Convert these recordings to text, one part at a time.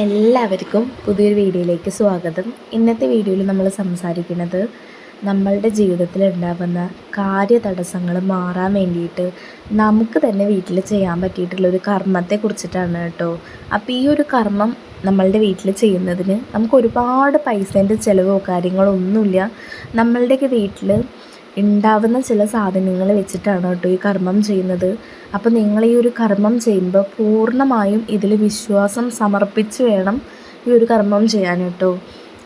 എല്ലാവർക്കും പുതിയൊരു വീഡിയോയിലേക്ക് സ്വാഗതം. ഇന്നത്തെ വീഡിയോയിൽ നമ്മൾ സംസാരിക്കുന്നത് നമ്മളുടെ ജീവിതത്തിൽ ഉണ്ടാകുന്ന കാര്യ തടസ്സങ്ങൾ മാറാൻ വേണ്ടിയിട്ട് നമുക്ക് തന്നെ വീട്ടിൽ ചെയ്യാൻ പറ്റിയിട്ടുള്ള ഒരു കർമ്മത്തെ കുറിച്ചിട്ടാണ് കേട്ടോ. അപ്പോൾ ഈ ഒരു കർമ്മം നമ്മളുടെ വീട്ടിൽ ചെയ്യുന്നതിന് നമുക്ക് ഒരുപാട് പൈസേന്റെ ചിലവോ കാര്യങ്ങളോ ഒന്നുമില്ല. നമ്മളുടെയൊക്കെ വീട്ടിൽ ഉണ്ടാവുന്ന ചില സാധനങ്ങൾ വെച്ചിട്ടാണ് കേട്ടോ ഈ കർമ്മം ചെയ്യുന്നത്. അപ്പോൾ നിങ്ങൾ ഈ ഒരു കർമ്മം ചെയ്യുമ്പോൾ പൂർണമായും ഇതിൽ വിശ്വാസം സമർപ്പിച്ച് വേണം ഈ ഒരു കർമ്മം ചെയ്യാൻ കേട്ടോ.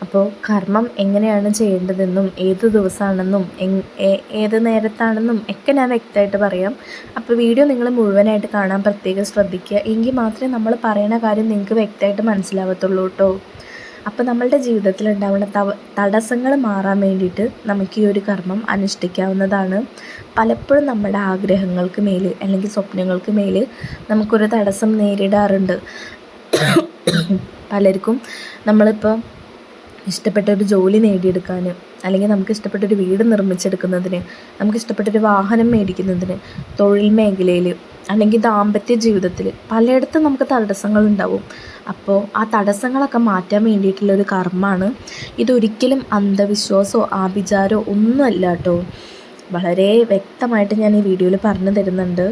അപ്പോൾ കർമ്മം എങ്ങനെയാണ് ചെയ്യേണ്ടതെന്നും ഏത് ദിവസമാണെന്നും ഏത് നേരത്താണെന്നും ഒക്കെ ഞാൻ വ്യക്തമായിട്ട് പറയാം. അപ്പോൾ വീഡിയോ നിങ്ങൾ മുഴുവനായിട്ട് കാണാൻ പ്രത്യേകം ശ്രദ്ധിക്കുക. എങ്കിൽ മാത്രമേ നമ്മൾ പറയുന്ന കാര്യം നിങ്ങൾക്ക് വ്യക്തമായിട്ട് മനസ്സിലാവത്തുള്ളൂ കേട്ടോ. അപ്പോൾ നമ്മളുടെ ജീവിതത്തിൽ ഉണ്ടാവുന്ന തവ തടസ്സങ്ങൾ മാറാൻ വേണ്ടിയിട്ട് നമുക്ക് ഈ ഒരു കർമ്മം അനുഷ്ഠിക്കാവുന്നതാണ്. പലപ്പോഴും നമ്മുടെ ആഗ്രഹങ്ങൾക്ക് മേൽ അല്ലെങ്കിൽ സ്വപ്നങ്ങൾക്ക് മേൽ നമുക്കൊരു തടസ്സം നേരിടാറുണ്ട്. പലർക്കും നമ്മളിപ്പോൾ ഇഷ്ടപ്പെട്ട ഒരു ജോലി നേടിയെടുക്കാൻ അല്ലെങ്കിൽ നമുക്ക് ഇഷ്ടപ്പെട്ട ഒരു വീട് നിർമ്മിച്ചെടുക്കുന്നതിന് നമുക്ക് ഇഷ്ടപ്പെട്ട ഒരു വാഹനം മേടിക്കുന്നതിന് തൊഴിൽ മേഖലയിൽ അല്ലെങ്കിൽ ദാമ്പത്യ ജീവിതത്തിൽ പലയിടത്തും നമുക്ക് തടസ്സങ്ങൾ ഉണ്ടാവും അപ്പോൾ ആ തടസ്സങ്ങളൊക്കെ മാറ്റാൻ വേണ്ടിയിട്ടുള്ളൊരു കർമ്മമാണ് ഇതൊരിക്കലും അന്ധവിശ്വാസമോ ആഭിചാരമോ ഒന്നുമല്ല കേട്ടോ. വളരെ വ്യക്തമായിട്ട് ഞാൻ ഈ വീഡിയോയിൽ പറഞ്ഞു തരുന്നുണ്ട്.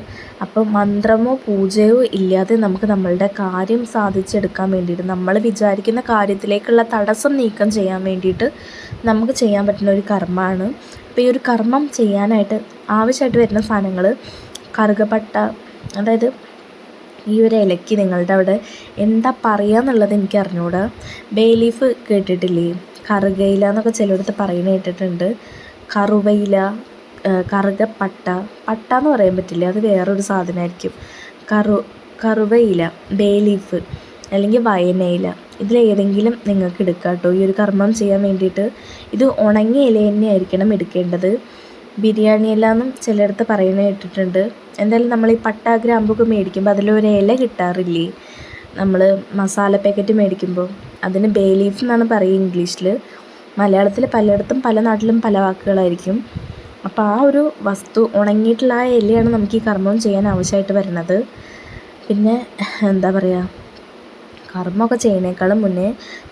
അപ്പോൾ മന്ത്രമോ പൂജയോ ഇല്ലാതെ നമുക്ക് നമ്മളുടെ കാര്യം സാധിച്ചെടുക്കാൻ വേണ്ടിയിട്ട് നമ്മൾ വിചാരിക്കുന്ന കാര്യത്തിലേക്കുള്ള തടസ്സം നീക്കം ചെയ്യാൻ വേണ്ടിയിട്ട് നമുക്ക് ചെയ്യാൻ പറ്റുന്ന ഒരു കർമ്മമാണ്. അപ്പോൾ ഈ ഒരു കർമ്മം ചെയ്യാനായിട്ട് ആവശ്യമായിട്ട് വരുന്ന സാധനങ്ങൾ കറുകപ്പട്ട അതായത് ഈ ഒരു ഇലയ്ക്ക് നിങ്ങളുടെ അവിടെ എന്താ പറയുക എന്നുള്ളത് എനിക്ക് അറിഞ്ഞുകൂടാ ബേലീഫ് കേട്ടിട്ടില്ലേ? കറുകയില എന്നൊക്കെ ചിലയിടത്ത് പറയുന്നത് കേട്ടിട്ടുണ്ട്. കറുവയില കറുകപ്പട്ട പട്ട. എന്ന് പറയാൻ പറ്റില്ല. അത് വേറൊരു സാധനമായിരിക്കും. കറു കറുവയില ബേ ലീഫ് അല്ലെങ്കിൽ വയനയില. ഇതിലേതെങ്കിലും നിങ്ങൾക്ക് എടുക്കാം കേട്ടോ. ഈ ഒരു കർമ്മം ചെയ്യാൻ വേണ്ടിയിട്ട് ഇത് ഉണങ്ങിയ ഇല തന്നെ ആയിരിക്കണം എടുക്കേണ്ടത്. ബിരിയാണി ഇല എന്നും ചിലയിടത്ത് പറയുന്നത് കേട്ടിട്ടുണ്ട്. എന്തായാലും നമ്മൾ ഈ പട്ട ഗ്രാമ്പൊക്കെ മേടിക്കുമ്പോൾ അതിലൊരു ഇല കിട്ടാറില്ലേ? നമ്മൾ മസാല പാക്കറ്റ് മേടിക്കുമ്പോൾ. അതിന് ബേ ലീഫ് എന്നാണ് പറയുക ഇംഗ്ലീഷിൽ. മലയാളത്തിൽ പലയിടത്തും പല നാട്ടിലും പല വാക്കുകളായിരിക്കും. അപ്പോൾ ആ ഒരു വസ്തു ഉണങ്ങിയിട്ടുള്ള ആ ഇലയാണ് നമുക്ക് ഈ കർമ്മം ചെയ്യാൻ ആവശ്യമായിട്ട് വരുന്നത്. പിന്നെ എന്താ പറയുക കർമ്മമൊക്കെ ചെയ്യുന്നേക്കാളും മുന്നേ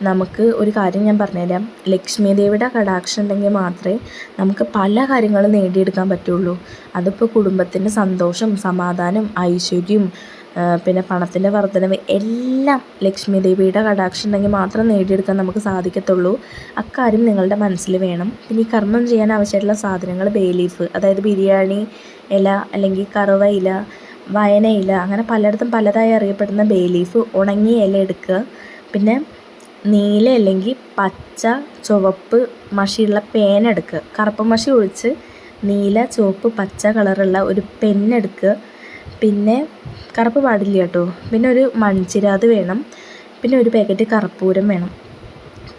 നമുക്ക് ഒരു കാര്യം ഞാൻ പറഞ്ഞുതരാം. ലക്ഷ്മി ദേവിയുടെ കടാക്ഷം ഉണ്ടെങ്കിൽ മാത്രമേ നമുക്ക് പല കാര്യങ്ങളും നേടിയെടുക്കാൻ പറ്റുള്ളൂ. അതിപ്പോൾ കുടുംബത്തിന്റെ സന്തോഷം സമാധാനം ഐശ്വര്യം പിന്നെ പണത്തിന്റെ വർധനവ് എല്ലാം ലക്ഷ്മി ദേവിയുടെ കടാക്ഷം ഉണ്ടെങ്കിൽ മാത്രം നേടിയെടുക്കാൻ നമുക്ക് സാധിക്കത്തുള്ളൂ. അക്കാര്യം നിങ്ങളുടെ മനസ്സിൽ വേണം. പിന്നെ ഈ കർമ്മം ചെയ്യാൻ ആവശ്യമായിട്ടുള്ള സാധനങ്ങൾ ബേലീഫ് അതായത് ബിരിയാണി ഇല അല്ലെങ്കിൽ കറുവ ഇല വയനയില അങ്ങനെ പലയിടത്തും പലതായി അറിയപ്പെടുന്ന ബേലീഫ് ഉണങ്ങിയ ഇല എടുക്കുക. പിന്നെ നീല അല്ലെങ്കിൽ പച്ച ചുവപ്പ് മഷിയുള്ള പേന എടുക്കുക. കറുപ്പ് മഷി ഒഴിച്ച് നീല ചുവപ്പ് പച്ച കളറുള്ള ഒരു പെന്നെടുക്കുക പിന്നെ കറുപ്പ് പാടില്ല കേട്ടോ. പിന്നെ ഒരു മൺചിരാത് വേണം. പിന്നെ ഒരു പാക്കറ്റ് കർപ്പൂരം വേണം.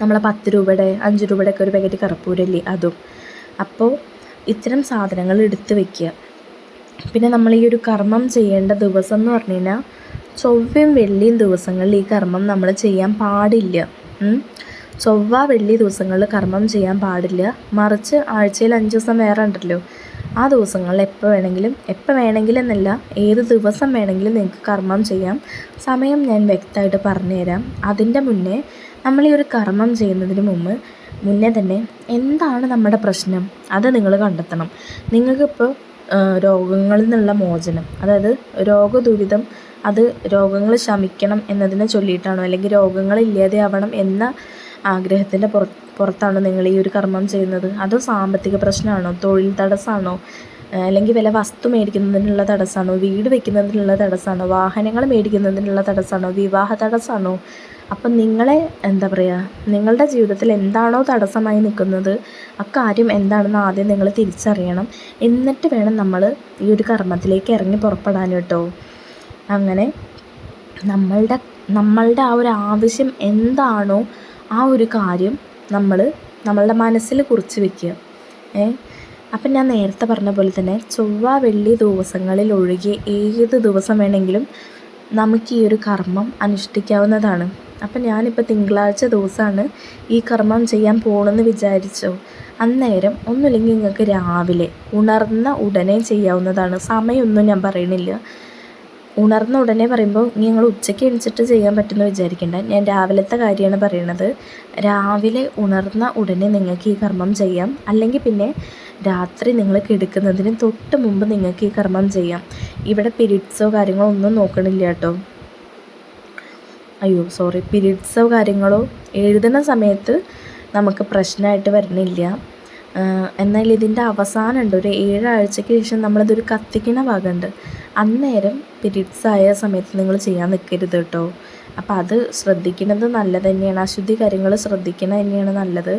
നമ്മളെ പത്ത് രൂപയുടെ അഞ്ച് രൂപയുടെ ഒക്കെ ഒരു പാക്കറ്റ് കർപ്പൂരമില്ലേ അതും. അപ്പോൾ ഇത്തരം സാധനങ്ങൾ എടുത്ത് വെക്കുക. പിന്നെ നമ്മൾ ഈ ഒരു കർമ്മം ചെയ്യേണ്ട ദിവസം എന്ന് പറഞ്ഞു കഴിഞ്ഞാൽ ചൊവ്വയും വെള്ളിയും ദിവസങ്ങളിൽ ഈ കർമ്മം നമ്മൾ ചെയ്യാൻ പാടില്ല. ചൊവ്വ വെള്ളി ദിവസങ്ങളിൽ കർമ്മം ചെയ്യാൻ പാടില്ല. മറിച്ച് ആഴ്ചയിൽ അഞ്ച് ദിവസം വേറെ ഉണ്ടല്ലോ. ആ ദിവസങ്ങളിൽ എപ്പോൾ വേണമെങ്കിലും എപ്പോൾ വേണമെങ്കിലും എന്നല്ല ഏത് ദിവസം വേണമെങ്കിലും നിങ്ങൾക്ക് കർമ്മം ചെയ്യാം. സമയം ഞാൻ വ്യക്തമായിട്ട് പറഞ്ഞുതരാം. അതിന്റെ മുന്നേ നമ്മൾ ഈ ഒരു കർമ്മം ചെയ്യുന്നതിന് മുമ്പ് മുന്നേ തന്നെ എന്താണ് നമ്മുടെ പ്രശ്നം? അത് നിങ്ങൾ കണ്ടെത്തണം. നിങ്ങൾക്കിപ്പോൾ രോഗങ്ങളിൽ നിന്നുള്ള മോചനം അതായത് രോഗദുരിതം അത് രോഗങ്ങൾ ശമിക്കണം എന്നതിനെ ചൊല്ലിയിട്ടാണോ അല്ലെങ്കിൽ രോഗങ്ങൾ ഇല്ലാതെയാവണം എന്ന ആഗ്രഹത്തിന്റെ പുറ പുറത്താണോ നിങ്ങൾ ഈ ഒരു കർമ്മം ചെയ്യുന്നത്? അതോ സാമ്പത്തിക പ്രശ്നമാണോ? തൊഴിൽ തടസ്സമാണോ? അല്ലെങ്കിൽ വില വസ്തു മേടിക്കുന്നതിനുള്ള തടസ്സമാണോ? വീട് വെക്കുന്നതിനുള്ള തടസ്സമാണോ? വാഹനങ്ങൾ മേടിക്കുന്നതിനുള്ള തടസ്സമാണോ? വിവാഹ തടസ്സമാണോ? അപ്പം നിങ്ങളെ എന്താ പറയുക നിങ്ങളുടെ ജീവിതത്തിൽ എന്താണോ തടസ്സമായി നിൽക്കുന്നത് അക്കാര്യം എന്താണെന്ന് ആദ്യം നിങ്ങൾ തിരിച്ചറിയണം. എന്നിട്ട് വേണം നമ്മൾ ഈ ഒരു കർമ്മത്തിലേക്ക് ഇറങ്ങി പുറപ്പെടാൻ കേട്ടോ. അങ്ങനെ നമ്മളുടെ നമ്മളുടെ ആ ഒരു ആവശ്യം എന്താണോ ആ ഒരു കാര്യം നമ്മൾ നമ്മളുടെ മനസ്സിൽ കുറിച്ച് വെക്കുക. ഏ? അപ്പം ഞാൻ നേരത്തെ പറഞ്ഞ പോലെ തന്നെ ചൊവ്വ വെള്ളി ദിവസങ്ങളിൽ ഒഴികെ ഏത് ദിവസം വേണമെങ്കിലും നമുക്ക് ഈ ഒരു കർമ്മം അനുഷ്ഠിക്കാവുന്നതാണ്. അപ്പം ഞാനിപ്പോൾ തിങ്കളാഴ്ച ദിവസമാണ് ഈ കർമ്മം ചെയ്യാൻ പോകണമെന്ന് വിചാരിച്ചോ? അന്നേരം ഒന്നുമില്ലെങ്കിൽ നിങ്ങൾക്ക് രാവിലെ ഉണർന്ന ഉടനെ ചെയ്യാവുന്നതാണ്. സമയമൊന്നും ഞാൻ പറയണില്ല. ഉണർന്ന ഉടനെ പറയുമ്പോൾ നിങ്ങൾ ഉച്ചയ്ക്ക് എണിച്ചിട്ട് ചെയ്യാൻ പറ്റുമെന്ന് വിചാരിക്കേണ്ട. ഞാൻ രാവിലത്തെ കാര്യമാണ് പറയണത്. രാവിലെ ഉണർന്ന ഉടനെ നിങ്ങൾക്ക് ഈ കർമ്മം ചെയ്യാം. അല്ലെങ്കിൽ പിന്നെ രാത്രി നിങ്ങൾ കിടക്കുന്നതിന് തൊട്ട് മുമ്പ് നിങ്ങൾക്ക് ഈ കർമ്മം ചെയ്യാം. ഇവിടെ പിരിഡ്സോ കാര്യങ്ങളോ ഒന്നും നോക്കണില്ല കേട്ടോ. അയ്യോ സോറി. പിരിഡ്സോ കാര്യങ്ങളോ എഴുതുന്ന സമയത്ത് നമുക്ക് പ്രശ്നമായിട്ട് വരണില്ല എന്നാൽ ഇതിന്റെ അവസാനമുണ്ട് ഒരു ഏഴാഴ്ചയ്ക്ക് ശേഷം നമ്മളിതൊരു കത്തിക്കുന്ന ഭാഗമുണ്ട്. അന്നേരം പിരീഡ്സ് ആയ സമയത്ത് നിങ്ങൾ ചെയ്യാൻ നിൽക്കരുത് കേട്ടോ അപ്പോൾ അത് ശ്രദ്ധിക്കുന്നത് നല്ലത് തന്നെയാണ്. അശുദ്ധി കാര്യങ്ങൾ ശ്രദ്ധിക്കുന്നത് തന്നെയാണ് നല്ലത്.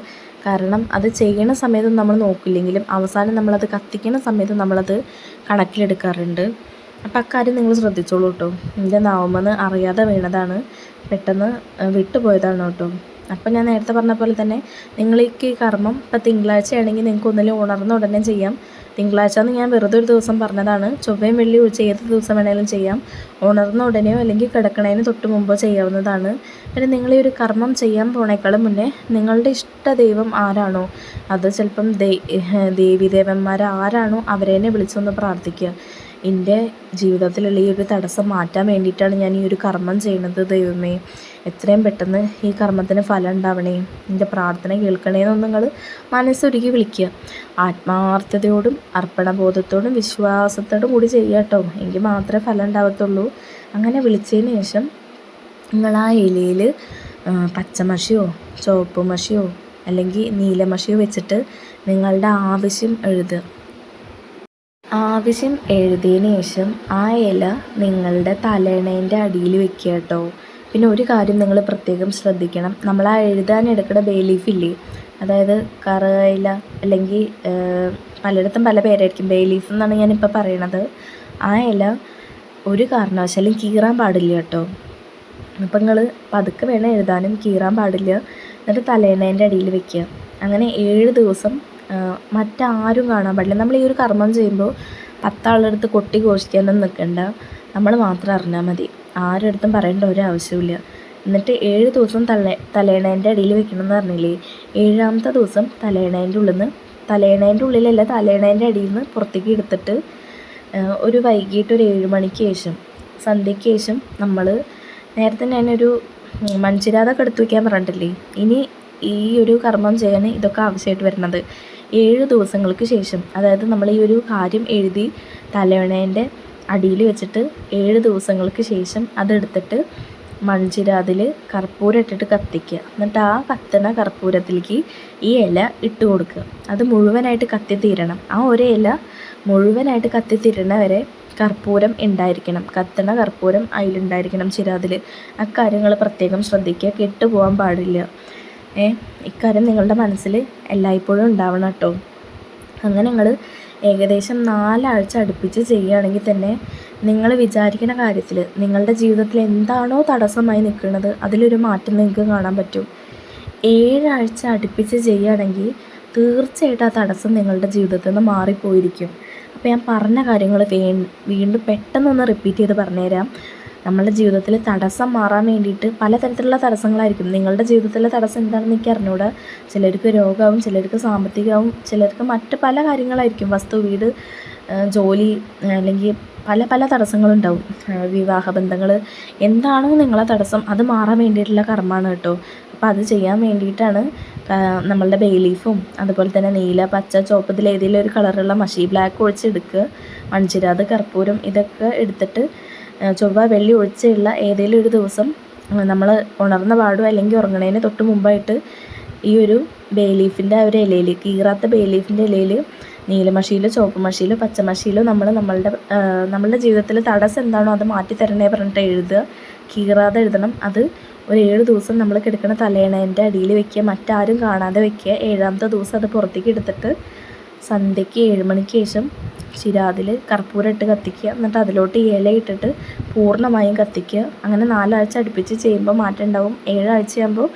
കാരണം അത് ചെയ്യണ സമയത്ത് നമ്മൾ നോക്കില്ലെങ്കിലും അവസാനം നമ്മളത് കത്തിക്കണ സമയത്ത് നമ്മളത് കണക്കിലെടുക്കാറുണ്ട്. അപ്പോൾ അക്കാര്യം നിങ്ങൾ ശ്രദ്ധിച്ചോളൂ കേട്ടോ എന്റെ നാവുമെന്ന് അറിയാതെ വീണതാണ്. പെട്ടെന്ന് വിട്ടുപോയതാണ് കേട്ടോ അപ്പം ഞാൻ നേരത്തെ പറഞ്ഞ പോലെ തന്നെ നിങ്ങൾക്ക് ഈ കർമ്മം ഇപ്പം തിങ്കളാഴ്ച ആണെങ്കിൽ നിങ്ങൾക്ക് ഒന്നിലും ഉണർന്ന ഉടനെ ചെയ്യാം. തിങ്കളാഴ്ച എന്ന് ഞാൻ വെറുതെ ഒരു ദിവസം പറഞ്ഞതാണ്. ചൊവ്വയും വെള്ളി ഒഴിച്ച് ഏത് ദിവസം വേണമെങ്കിലും ചെയ്യാം. ഉണർന്ന ഉടനെയോ അല്ലെങ്കിൽ കിടക്കണതിന് തൊട്ട് മുമ്പോ ചെയ്യാവുന്നതാണ്. പിന്നെ നിങ്ങൾ ഈ ഒരു കർമ്മം ചെയ്യാൻ പോണേക്കാളും മുന്നേ നിങ്ങളുടെ ഇഷ്ട ദൈവം ആരാണോ? അത് ചിലപ്പം ദേവി ദേവന്മാർ ആരാണോ അവരെ വിളിച്ചൊന്ന് പ്രാർത്ഥിക്കുക. എന്റെ ജീവിതത്തിലുള്ള ഈ ഒരു തടസ്സം മാറ്റാൻ വേണ്ടിയിട്ടാണ് ഞാൻ ഈ ഒരു കർമ്മം ചെയ്യുന്നത് ദൈവമേ. എത്രയും പെട്ടെന്ന് ഈ കർമ്മത്തിന് ഫലം ഉണ്ടാവണേ. എന്റെ പ്രാർത്ഥന കേൾക്കണേന്ന് നിങ്ങൾ മനസ്സൊരുക്കി വിളിക്കുക. ആത്മാർത്ഥതയോടും അർപ്പണബോധത്തോടും വിശ്വാസത്തോടും കൂടി ചെയ്യുക കേട്ടോ. എങ്കിൽ മാത്രമേ ഫലം ഉണ്ടാവത്തുള്ളൂ. അങ്ങനെ വിളിച്ചതിന് ശേഷം നിങ്ങൾ ആ ഇലയിൽ പച്ചമഷിയോ ചുവപ്പ് മഷിയോ അല്ലെങ്കിൽ നീലമഷിയോ വെച്ചിട്ട് നിങ്ങളുടെ ആവശ്യം എഴുതുക. ആവശ്യം എഴുതിയതിന് ശേഷം ആ ഇല നിങ്ങളുടെ തലേണേന്റെ അടിയിൽ വെക്കുക കേട്ടോ. പിന്നെ ഒരു കാര്യം നിങ്ങൾ പ്രത്യേകം ശ്രദ്ധിക്കണം. നമ്മൾ ആ എഴുതാൻ എടുക്കുന്ന ബേ ലീഫ് ഇല്ലേ? അതായത് കറുകയില അല്ലെങ്കിൽ പലയിടത്തും പല പേരായിരിക്കും. ബേ ലീഫ് എന്നാണ് ഞാനിപ്പോൾ പറയണത്. ആ ഇല ഒരു കാരണവശാലും കീറാൻ പാടില്ല കേട്ടോ. അപ്പം നിങ്ങൾ പതുക്കെ വേണം എഴുതാനും കീറാൻ പാടില്ല. എന്നിട്ട് തലേണേന്റെ അടിയിൽ വെക്കുക. അങ്ങനെ ഏഴ് ദിവസം മറ്റാരും കാണാൻ പാടില്ല. നമ്മൾ ഈ ഒരു കർമ്മം ചെയ്യുമ്പോൾ പത്താളുടെ അടുത്ത് കൊട്ടി ഘോഷിക്കാനൊന്നും നിൽക്കണ്ട. നമ്മൾ മാത്രം അറിഞ്ഞാൽ മതി. ആരുടെ അടുത്തും പറയേണ്ട ഒരു ആവശ്യമില്ല എന്നിട്ട് ഏഴ് ദിവസം തല തലേണേന്റെ അടിയിൽ വെക്കണം എന്ന് പറഞ്ഞില്ലേ? ഏഴാമത്തെ ദിവസം തലേണേന്റെ ഉള്ളിൽ നിന്ന് തലേണേന്റെ ഉള്ളിലല്ല തലേണേന്റെ അടിയിൽ നിന്ന് പുറത്തേക്ക് എടുത്തിട്ട് ഒരു വൈകിട്ട് ഒരു ഏഴ് മണിക്ക് ശേഷം സന്ധ്യയ്ക്ക് ശേഷം നമ്മൾ നേരത്തെ തന്നെ ഞാനൊരു മൺചിരാതൊക്കെ എടുത്തു വയ്ക്കാൻ പറഞ്ഞിട്ടില്ലേ? ഇനി ഈ ഒരു കർമ്മം ചെയ്യാൻ ഇതൊക്കെ ആവശ്യമായിട്ട് വരുന്നത് ഏഴ് ദിവസങ്ങൾക്ക് ശേഷം അതായത് നമ്മൾ ഈ ഒരു കാര്യം എഴുതി തലയണേന്റെ അടിയിൽ വെച്ചിട്ട് ഏഴ് ദിവസങ്ങൾക്ക് ശേഷം അതെടുത്തിട്ട് മൺചിര അതിൽ കർപ്പൂരം ഇട്ടിട്ട് കത്തിക്കുക. എന്നിട്ട് ആ കത്തണ കർപ്പൂരത്തിലേക്ക് ഈ ഇല ഇട്ട് കൊടുക്കുക. അത് മുഴുവനായിട്ട് കത്തിത്തീരണം. ആ ഒരു ഇല മുഴുവനായിട്ട് കത്തി തീരണ വരെ കർപ്പൂരം ഉണ്ടായിരിക്കണം. കത്തണ കർപ്പൂരം അതിലുണ്ടായിരിക്കണം ചിരാതിൽ അക്കാര്യങ്ങൾ പ്രത്യേകം ശ്രദ്ധിക്കുക. കെട്ടുപോകാൻ പാടില്ല. ഏ ഇക്കാര്യം നിങ്ങളുടെ മനസ്സിൽ എല്ലായ്പ്പോഴും ഉണ്ടാവണം കേട്ടോ. അങ്ങനെ നിങ്ങൾ ഏകദേശം നാലാഴ്ച അടുപ്പിച്ച് ചെയ്യുകയാണെങ്കിൽ തന്നെ നിങ്ങൾ വിചാരിക്കുന്ന കാര്യത്തിൽ നിങ്ങളുടെ ജീവിതത്തിൽ എന്താണോ തടസ്സമായി നിൽക്കുന്നത് അതിലൊരു മാറ്റം നിങ്ങൾക്ക് കാണാൻ പറ്റും. ഏഴാഴ്ച അടുപ്പിച്ച് ചെയ്യുകയാണെങ്കിൽ തീർച്ചയായിട്ടും ആ തടസ്സം നിങ്ങളുടെ ജീവിതത്തിൽ നിന്ന് മാറിപ്പോയിരിക്കും. അപ്പോൾ ഞാൻ പറഞ്ഞ കാര്യങ്ങൾ വീണ്ടും പെട്ടെന്നൊന്ന് റിപ്പീറ്റ് ചെയ്ത് പറഞ്ഞുതരാം. നമ്മളുടെ ജീവിതത്തിൽ തടസ്സം മാറാൻ വേണ്ടിയിട്ട് പലതരത്തിലുള്ള തടസ്സങ്ങളായിരിക്കും. നിങ്ങളുടെ ജീവിതത്തിലെ തടസ്സം എന്താണെന്ന് എനിക്ക് അറിഞ്ഞൂടെ. ചിലർക്ക് രോഗമാവും ചിലർക്ക് സാമ്പത്തികമാവും ചിലർക്ക് മറ്റ് പല കാര്യങ്ങളായിരിക്കും. വസ്തു വീട് ജോലി അല്ലെങ്കിൽ പല പല തടസ്സങ്ങളുണ്ടാവും. വിവാഹ ബന്ധങ്ങൾ എന്താണോ നിങ്ങളെ തടസ്സം അത് മാറാൻ വേണ്ടിയിട്ടുള്ള കർമ്മമാണ് കേട്ടോ. അപ്പോൾ അത് ചെയ്യാൻ വേണ്ടിയിട്ടാണ് നമ്മളുടെ ബേ ലീഫും അതുപോലെ തന്നെ നീല പച്ച ചുവപ്പ് ഇതിൽ ഏതെങ്കിലും ഒരു കളറുള്ള മഷി ബ്ലാക്ക് ഒഴിച്ചെടുക്കുക മൺചിരാത് കർപ്പൂരം ഇതൊക്കെ എടുത്തിട്ട് ചൊവ്വ വെള്ളി ഒഴിച്ചുള്ള ഏതെങ്കിലും ഒരു ദിവസം നമ്മൾ ഉണർന്ന പാടും അല്ലെങ്കിൽ ഉറങ്ങണതിന് തൊട്ട് മുമ്പായിട്ട് ഈ ഒരു ബേ ലീഫിന്റെ ഒരു ഇലയിൽ കീറാത്ത ബേ ലീഫിന്റെ ഇലയിൽ നീലമഷിയിലോ ചുവപ്പ് മഷിയിലോ പച്ചമഷിയിലോ നമ്മൾ നമ്മളുടെ നമ്മളുടെ ജീവിതത്തിൽ തടസ്സം എന്താണോ അത് മാറ്റി തരണേ പറഞ്ഞിട്ട് എഴുതുക. കീറാതെ എഴുതണം. അത് ഒരു ഏഴ് ദിവസം നമ്മൾ കിടക്കുന്ന തലേണേന്റെ അടിയിൽ വെക്കുക. മറ്റാരും കാണാതെ വെക്കുക. ഏഴാമത്തെ ദിവസം അത് പുറത്തേക്ക് എടുത്തിട്ട് സന്ധ്യയ്ക്ക് ഏഴ് മണിക്ക് ശേഷം ചിരാതിൽ കർപ്പൂരം ഇട്ട് കത്തിക്കുക. എന്നിട്ട് അതിലോട്ട് ഇല ഇട്ടിട്ട് പൂർണമായും കത്തിക്കുക. അങ്ങനെ നാലാഴ്ച അടുപ്പിച്ച് ചെയ്യുമ്പോൾ മാറ്റം ഉണ്ടാവും. ഏഴാഴ്ചയാകുമ്പോൾ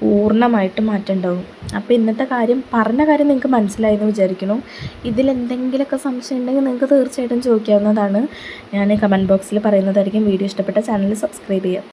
പൂർണമായിട്ട് മാറ്റം ഉണ്ടാവും. അപ്പോൾ ഇന്നത്തെ കാര്യം പറഞ്ഞ കാര്യം നിങ്ങൾക്ക് മനസ്സിലായെന്ന് വിചാരിക്കുന്നു. ഇതിലെന്തെങ്കിലുമൊക്കെ സംശയം ഉണ്ടെങ്കിൽ നിങ്ങൾക്ക് തീർച്ചയായിട്ടും ചോദിക്കാവുന്നതാണ്. ഞാൻ കമന്റ് ബോക്സിൽ പറയുന്നതായിരിക്കും. വീഡിയോ ഇഷ്ടപ്പെട്ട ചാനൽ സബ്സ്ക്രൈബ് ചെയ്യുക.